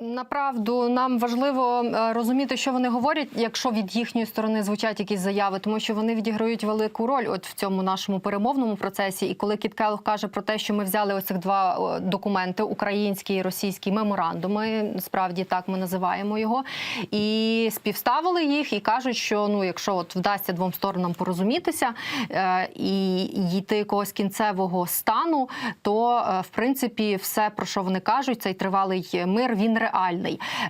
Направду нам важливо е, розуміти, що вони говорять, якщо від їхньої сторони звучать якісь заяви, тому що вони відіграють велику роль от в цьому нашому перемовному процесі. І коли Кіт каже про те, що ми взяли оцих два е, документи український і російський меморандуми, справді так ми називаємо його, і співставили їх, і кажуть, що ну, якщо от вдасться двом сторонам порозумітися е, і йти якогось кінцевого стану, то е, в принципі все про що вони кажуть, цей тривалий мир він реальний.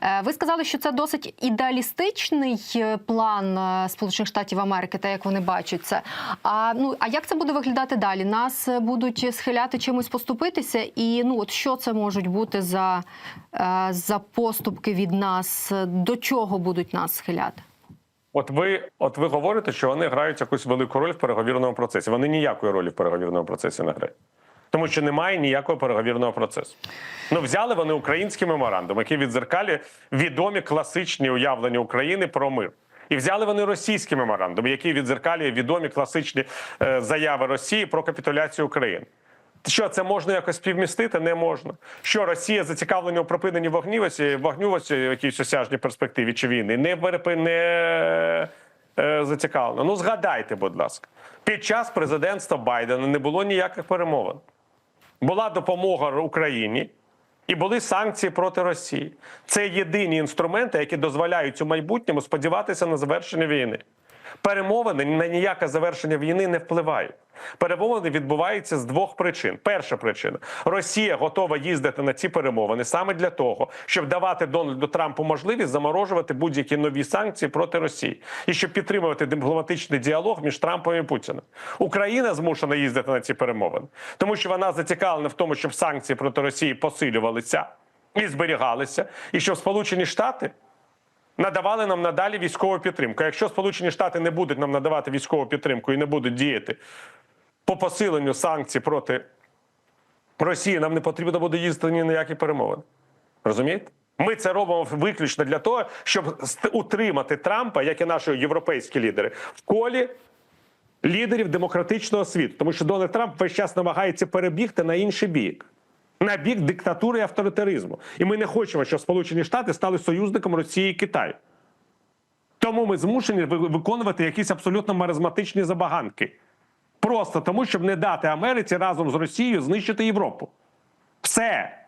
Е, Ви сказали, що це досить ідеалістичний е, план е, Сполучених Штатів Америки, те, як вони бачать це. А ну а як це буде виглядати далі? Нас будуть схиляти чимось поступитися, і ну от що це можуть бути за, за поступки від нас? До чого будуть нас схиляти? От ви, от ви говорите, що вони грають якусь велику роль в переговірному процесі. Вони ніякої ролі в переговірному процесі не грають. Тому що немає ніякого переговірного процесу. Ну, взяли вони український меморандум, який відзеркалює відомі класичні уявлення України про мир. І взяли вони російський меморандум, який відзеркалює відомі класичні е, заяви Росії про капітуляцію України. Що це можна якось співмістити? Не можна. Що Росія зацікавлена у припиненні вогню, вогню в якійсь осяжній перспективі чи війни, не перепи- не е, зацікавлена. Ну згадайте, будь ласка, під час президентства Байдена не було ніяких перемовин. Була допомога Україні і були санкції проти Росії. Це єдині інструменти, які дозволяють у майбутньому сподіватися на завершення війни. Перемовини на ніяке завершення війни не впливають. Перемовини відбуваються з двох причин. Перша причина: Росія готова їздити на ці перемовини саме для того, щоб давати Дональду Трампу можливість заморожувати будь-які нові санкції проти Росії і щоб підтримувати дипломатичний діалог між Трампом і Путіним. Україна змушена їздити на ці перемовини, тому що вона зацікавлена в тому, щоб санкції проти Росії посилювалися і зберігалися, і щоб Сполучені Штати надавали нам надалі військову підтримку. Якщо Сполучені Штати не будуть нам надавати військову підтримку і не будуть діяти по посиленню санкцій проти Росії, нам не потрібно буде їздити ні на які перемовини. Розумієте? Ми це робимо виключно для того, щоб утримати Трампа, як і наші європейські лідери, в колі лідерів демократичного світу. Тому що Дональд Трамп весь час намагається перебігти на інший бік. На бік диктатури і авторитаризму. І ми не хочемо, щоб Сполучені Штати стали союзником Росії і Китаю. Тому ми змушені ви- виконувати якісь абсолютно маразматичні забаганки. Просто тому, щоб не дати Америці разом з Росією знищити Європу. Все.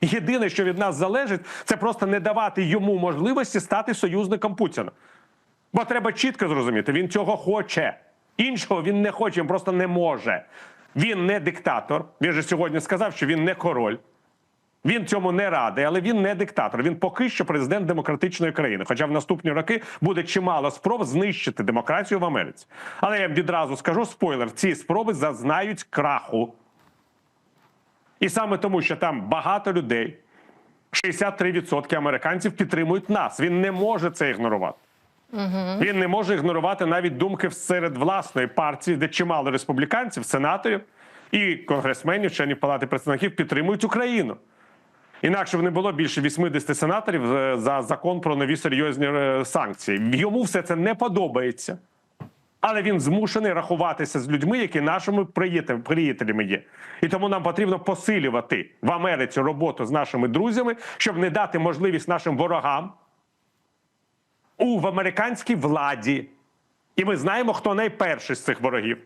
Єдине, що від нас залежить, це просто не давати йому можливості стати союзником Путіна. Бо треба чітко зрозуміти, він цього хоче. Іншого він не хоче, він просто не може. Він не диктатор. Він же сьогодні сказав, що він не король. Він цьому не радий, але він не диктатор. Він поки що президент демократичної країни. Хоча в наступні роки буде чимало спроб знищити демократію в Америці. Але я відразу скажу спойлер: ці спроби зазнають краху. І саме тому, що там багато людей, 63% американців підтримують нас. Він не може це ігнорувати. Він не може ігнорувати навіть думки серед власної партії, де чимало республіканців, сенаторів і конгресменів, членів палати представників підтримують Україну. Інакше б не було більше 80 сенаторів е, за закон про нові серйозні е, санкції. Йому все це не подобається. Але він змушений рахуватися з людьми, які нашими приятелями є. І тому нам потрібно посилювати в Америці роботу з нашими друзями, щоб не дати можливість нашим ворогам у в американській владі. І ми знаємо, хто найперший з цих ворогів.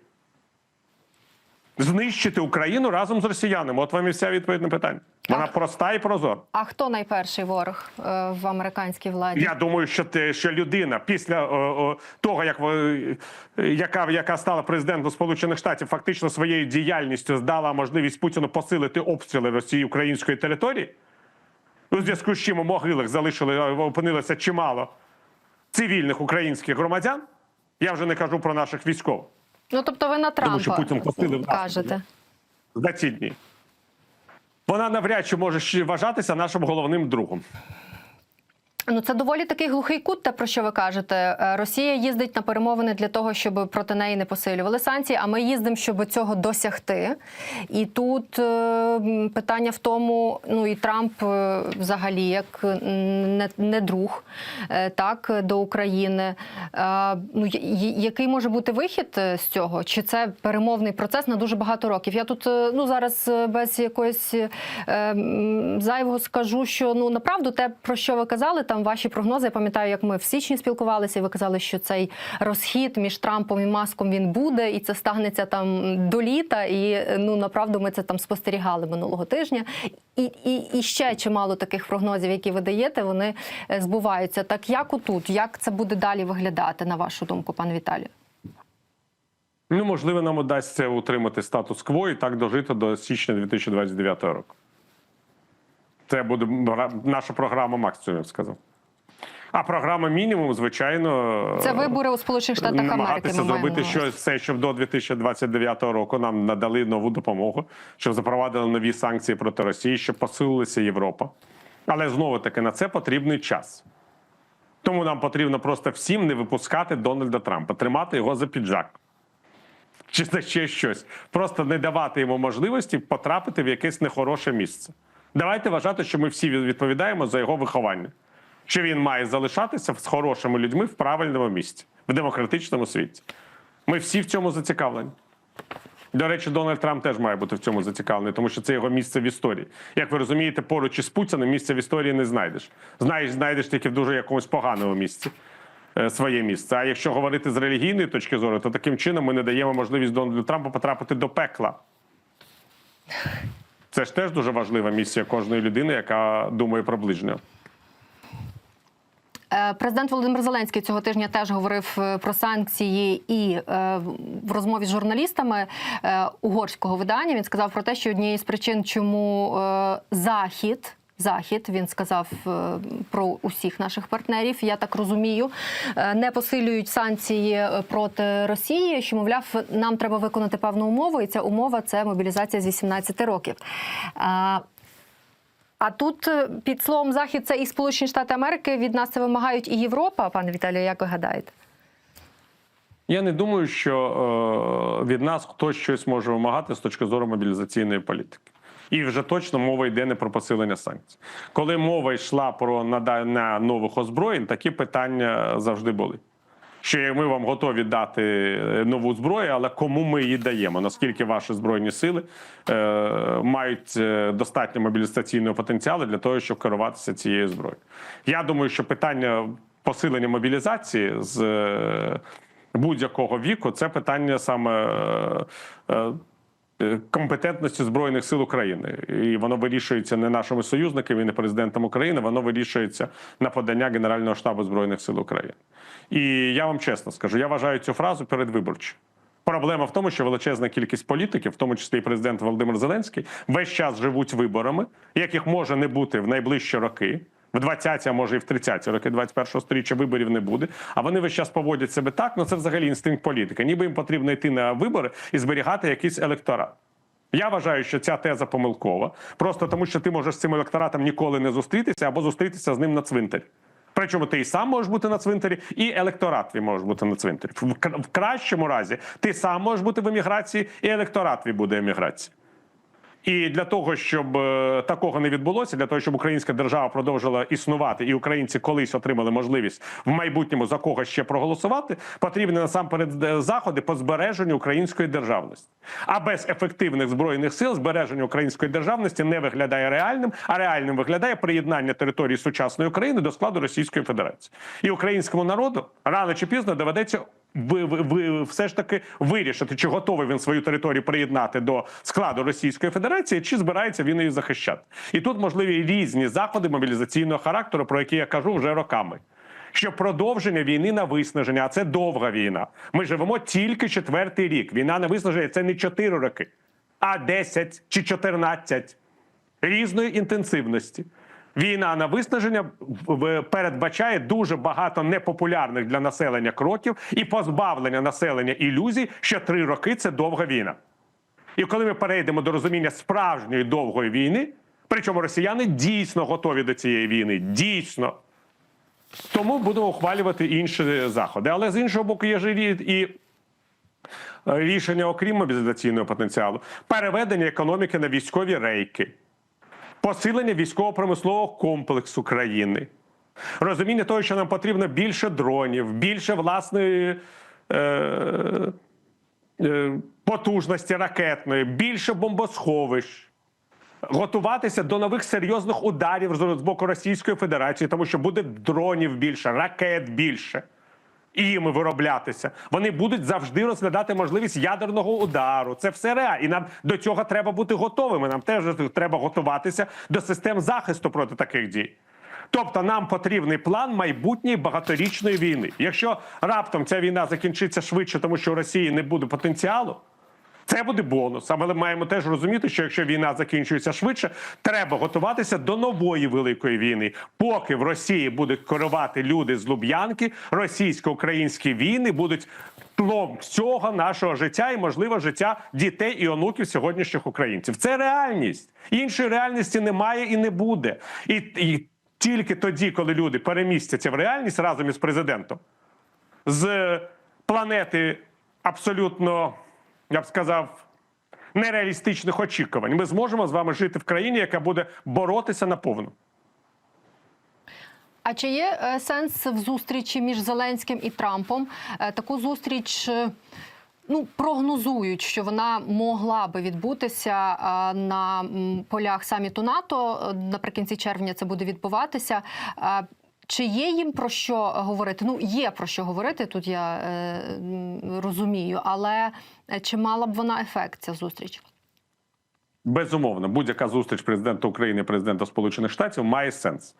Знищити Україну разом з росіянами. От вам і вся відповідь на питання. Вона проста і прозора. А хто найперший ворог е, в американській владі? Я думаю, що те, що людина після о, о, того, як ви- яка, яка стала президентом Сполучених Штатів, фактично своєю діяльністю здала можливість Путіну посилити обстріли Росії української території. У зв'язку з чим у могилах залишили опинилося чимало цивільних українських громадян. Я вже не кажу про наших військових Ну тобто ви на Трампа що Путін посилив нас. кажете. за ці дні. Вона навряд чи може ще вважатися нашим головним другом. Ну, це доволі такий глухий кут, те про що ви кажете. Е, Росія їздить на перемовини для того, щоб проти неї не посилювали санкції. А ми їздимо, щоб цього досягти. І тут е, питання в тому: ну і Трамп е, взагалі як не, не друг так до України. Ну який може бути вихід з цього? Чи це перемовний процес на дуже багато років? Я тут ну зараз без якоїсь зайвого скажу, що ну направду те, про що ви казали, там ваші прогнози. Я пам'ятаю, як ми в січні спілкувалися, і ви казали, що цей розхід між Трампом і Маском він буде, і це станеться там до літа. І ну направду ми це там спостерігали минулого тижня. І, і, і ще чимало таких прогнозів, які ви даєте, вони е, збуваються. Так як отут, як це буде далі виглядати, на вашу думку, пане Віталію? Ну, можливо, нам удасться утримати статус-кво і так дожити до січня 2029 року. Це буде наша програма максимум, я б сказав. А програма мінімум, звичайно, Це вибори у Сполучених Штатах Америки. намагатися зробити щось все, щоб до 2029 року нам надали нову допомогу, щоб запровадили нові санкції проти Росії, щоб посилилася Європа. Але знову таки на це потрібний час. Тому нам потрібно просто всім не випускати Дональда Трампа, тримати його за піджак. Чи за ще щось. Просто не давати йому можливості потрапити в якесь нехороше місце. Давайте вважати, що ми всі відповідаємо за його виховання. Що він має залишатися з хорошими людьми в правильному місці, в демократичному світі. Ми всі в цьому зацікавлені. До речі, Дональд Трамп теж має бути в цьому зацікавлений, тому що це його місце в історії. Як ви розумієте, поруч із Путіним місце в історії не знайдеш. Знаєш, знайдеш тільки в дуже якомусь поганому місці е, своє місце. А якщо говорити з релігійної точки зору, то таким чином ми не даємо можливість Дональду Трампу потрапити до пекла. Це ж теж дуже важлива місія кожної людини, яка думає про ближнього. Е, Президент Володимир Зеленський цього тижня теж говорив е, про санкції і е, в розмові з журналістами угорського видання. Він сказав про те, що однією з причин, чому захід. Захід він сказав е, про усіх наших партнерів. Я так розумію, е, не посилюють санкції е, проти Росії. Що мовляв, нам треба виконати певну умову, і ця умова це мобілізація з 18 років. А, тут під словом Захід це і Сполучені Штати Америки від нас це вимагають і Європа, пане Віталію, як ви гадаєте? Я не думаю, що від нас хтось щось може вимагати з точки зору мобілізаційної політики. І вже точно мова йде не про посилення санкцій. Коли мова йшла про надання нових озброєнь, такі питання завжди були. Що ми вам готові дати нову зброю, але кому ми її даємо? Наскільки ваші збройні сили е, мають е, достатньо мобілізаційного потенціалу для того, щоб керуватися цією зброєю? Я думаю, що питання посилення мобілізації з е, будь-якого віку це питання саме. е, е, Компетентності збройних сил України, і воно вирішується не нашими союзниками, і не президентом України. Воно вирішується на подання Генерального штабу збройних сил України. І я вам чесно скажу, я вважаю цю фразу передвиборчою. Проблема в тому, що величезна кількість політиків, в тому числі і президент Володимир Зеленський, весь час живуть виборами, яких може не бути в найближчі роки. В 20-ті, а може і в 30-ті роки 21-го сторіччя виборів не буде. А вони весь час поводять себе так. Ну це взагалі інстинкт політики. Ніби їм потрібно йти на вибори і зберігати якийсь електорат. Я вважаю, що ця теза помилкова, просто тому, що ти можеш з цим електоратом ніколи не зустрітися або зустрітися з ним на цвинтарі. Причому ти і сам можеш бути на цвинтарі, і електорат твій може бути на цвинтарі. В, кращому разі ти сам можеш бути в еміграції, і електорат твій буде еміграції. І для того, щоб е, такого не відбулося, для того, щоб українська держава продовжила існувати, і українці колись отримали можливість в майбутньому за когось ще проголосувати, потрібні насамперед е, заходи по збереженню української державності. А без ефективних збройних сил збереження української державності не виглядає реальним, а реальним виглядає приєднання території сучасної України до складу Російської Федерації. І українському народу рано чи пізно доведеться ви, ви, все ж таки вирішити, чи готовий він свою територію приєднати до складу Російської Федерації, чи збирається він її захищати. І тут можливі різні заходи мобілізаційного характеру, про які я кажу вже роками. Що продовження війни на виснаження, а це довга війна. Ми живемо тільки четвертий рік. Війна на виснаження це не 4 роки, а 10 чи 14 різної інтенсивності. Війна на виснаження передбачає дуже багато непопулярних для населення кроків і позбавлення населення ілюзій, що три роки це довга війна. І коли ми перейдемо до розуміння справжньої довгої війни, причому росіяни дійсно готові до цієї війни, дійсно. Тому будемо ухвалювати інші заходи. Але з іншого боку, є ж і і е, рішення, окрім мобілізаційного потенціалу, переведення економіки на військові рейки, посилення військово-промислового комплексу країни, розуміння того, що нам потрібно більше дронів, більше власної. Е- е, потужності ракетної, більше бомбосховищ. Готуватися до нових серйозних ударів з боку Російської Федерації, тому що буде дронів більше, ракет більше. І їми вироблятися. Вони будуть завжди розглядати можливість ядерного удару. Це все реально. І нам до цього треба бути готовими. Нам теж треба готуватися до систем захисту проти таких дій. Тобто нам потрібний план майбутньої багаторічної війни. Якщо раптом ця війна закінчиться швидше, тому що у Росії не буде потенціалу, це буде бонус. Але маємо теж розуміти, що якщо війна закінчується швидше, треба готуватися до нової великої війни. Поки в Росії будуть керувати люди з Луб'янки, російсько-українські війни будуть тлом всього нашого життя і, можливо, життя дітей і онуків сьогоднішніх українців. Це реальність. Іншої реальності немає і не буде. І, і тільки тоді, коли люди перемістяться в реальність разом із президентом, з планети абсолютно, я б сказав, нереалістичних очікувань, ми зможемо з вами жити в країні, яка буде боротися наповну. А чи є е, сенс в зустрічі між Зеленським і Трампом? Е, Таку зустріч. е, Ну, прогнозують, що вона могла би відбутися на полях саміту НАТО. Наприкінці червня це буде відбуватися. Чи є їм про що говорити? Ну, є про що говорити, тут я е, розумію, але е, чи мала б вона ефект ця зустріч? Безумовно, будь-яка зустріч президента України і президента Сполучених Штатів має сенс.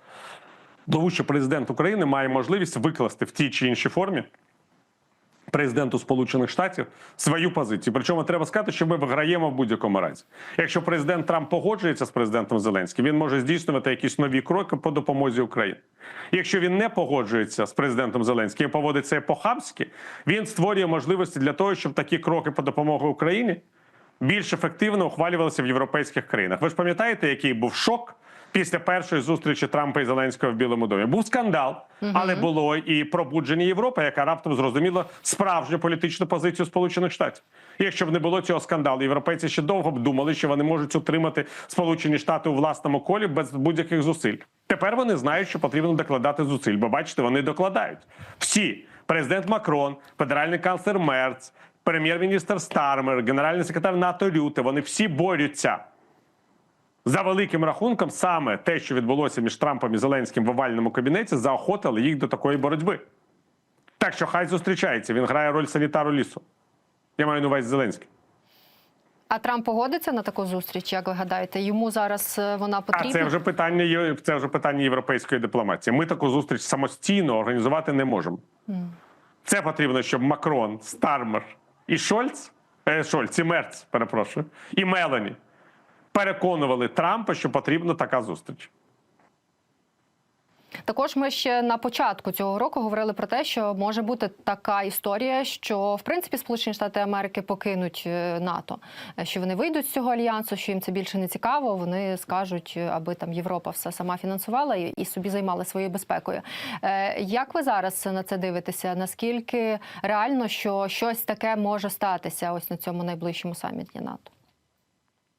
Тому що президент України має можливість викласти в тій чи іншій формі президенту Сполучених Штатів свою позицію. Причому треба сказати, що ми виграємо в будь-якому разі. Якщо президент Трамп погоджується з президентом Зеленським, він може здійснювати якісь нові кроки по допомозі Україні. Якщо він не погоджується з президентом Зеленським і поводить це по-хамськи, він створює можливості для того, щоб такі кроки по допомозі Україні більш ефективно ухвалювалися в європейських країнах. Ви ж пам'ятаєте, який був шок після першої зустрічі Трампа і Зеленського в Білому домі? Був скандал, але було і пробудження Європи, яка раптом зрозуміла справжню політичну позицію Сполучених Штатів. Якщо б не було цього скандалу, європейці ще довго б думали, що вони можуть утримати Сполучені Штати у власному колі без будь-яких зусиль. Тепер вони знають, що потрібно докладати зусиль, бо бачите, вони докладають всі. Президент Макрон, федеральний канцлер Мерц, прем'єр-міністр Стармер, генеральний секретар НАТО Рюте, вони всі борються. За великим рахунком, саме те, що відбулося між Трампом і Зеленським в овальному кабінеті, заохотили їх до такої боротьби. Так що хай зустрічається. Він грає роль санітару лісу. Я маю на увазі Зеленський. А Трамп погодиться на таку зустріч, як ви гадаєте? Йому зараз е, вона А це вже питання це вже питання європейської дипломатії. Ми таку зустріч самостійно організувати не можемо. Це потрібно, щоб Макрон, Стармер і Шольц, е, Шольц і Мерц, перепрошую, і Мелані переконували Трампа, що потрібна така зустріч. Також ми ще на початку цього року говорили про те, що може бути така історія, що в принципі Сполучені Штати Америки покинуть е, НАТО, що вони вийдуть з цього альянсу, що їм це більше не цікаво. Вони скажуть, е, аби там Європа все сама фінансувала і, і собі займала своєю безпекою. Е, Як ви зараз на це дивитеся? Наскільки реально, що щось таке може статися ось на цьому найближчому саміті НАТО?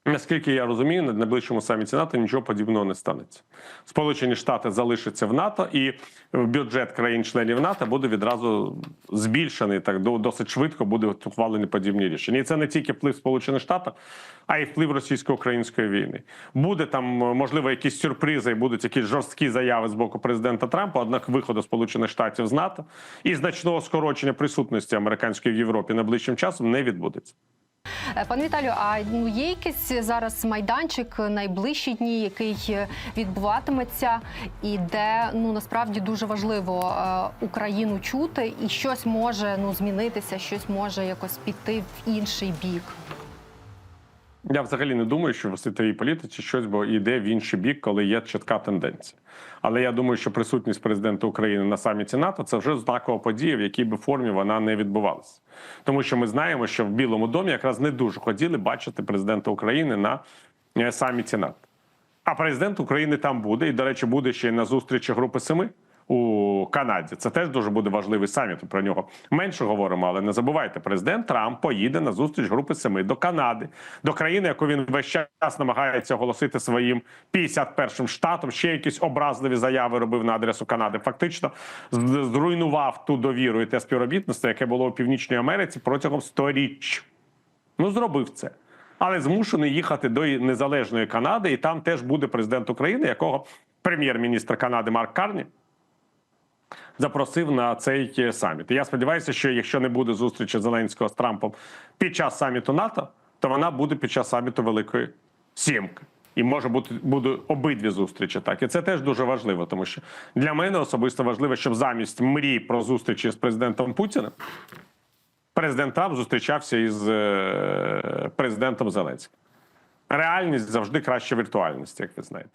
Наскільки я розумію, на найближчому саміті НАТО нічого подібного не станеться. Сполучені Штати залишаться в НАТО, і бюджет країн-членів НАТО буде відразу збільшений. Так до- досить швидко будуть ухвалені подібні рішення. І це не тільки вплив Сполучених Штатів, а й вплив російсько-української війни. Буде там можливо якісь сюрпризи, і будуть якісь жорсткі заяви з боку президента Трампа. Однак виходу Сполучених Штатів з НАТО і значного скорочення присутності американської в Європі найближчим часом не відбудеться. Е, Пане Віталію, а ну є якийсь зараз майданчик найближчі дні, який е, відбуватиметься, і де ну насправді дуже важливо е, Україну чути, і щось може ну змінитися, щось може якось піти в інший бік. Я взагалі не думаю, що в світовій політиці щось бо йде в інший бік, коли є чітка тенденція. Але я думаю, що присутність президента України на саміті НАТО це вже знакова подія, в якій би формі вона не відбувалася. Тому що ми знаємо, що в Білому домі якраз не дуже хотіли бачити президента України на е, саміті НАТО. А президент України там буде, і, до речі, буде ще й на зустрічі Групи Семи у Канаді. Це теж дуже буде важливий саміт. Про нього менше говоримо, але не забувайте, президент Трамп поїде на зустріч групи семи до Канади, до країни, яку він весь час намагається оголосити своїм 51-м штатом. Ще якісь образливі заяви робив на адресу Канади. Фактично зруйнував ту довіру і те співробітництво, яке було у Північній Америці протягом сторіч. Ну, зробив це. Але змушений їхати до незалежної Канади, і там теж буде президент України, якого прем'єр-міністр Канади Марк Карні запросив на цей е, саміт. І я сподіваюся, що якщо не буде зустрічі Зеленського з Трампом під час саміту НАТО, то вона буде під час саміту Великої Сімки. І може бути буде обидві зустрічі. Так і це теж дуже важливо, тому що для мене особисто важливо, щоб замість мрій про зустрічі з президентом Путіним президент Трамп зустрічався із е, президентом Зеленським. Реальність завжди краще віртуальності, як ви знаєте.